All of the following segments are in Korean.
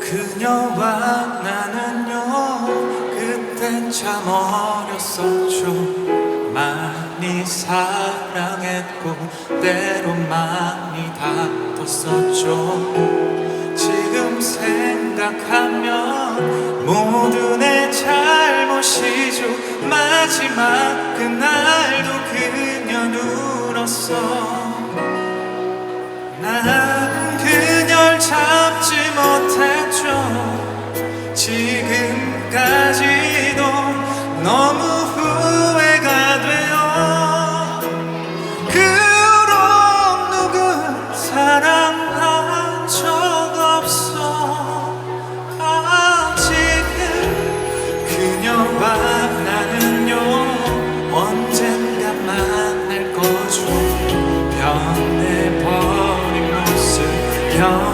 그녀와 나는 그때 참 어렸었죠. 많이 사랑했고 때로 많이 다퉜었죠. 생각하면 모든 내 잘못이죠. 마지막 그날 young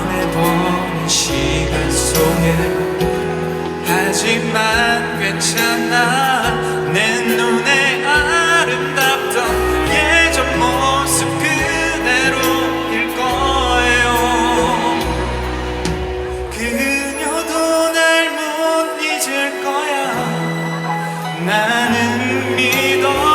vida.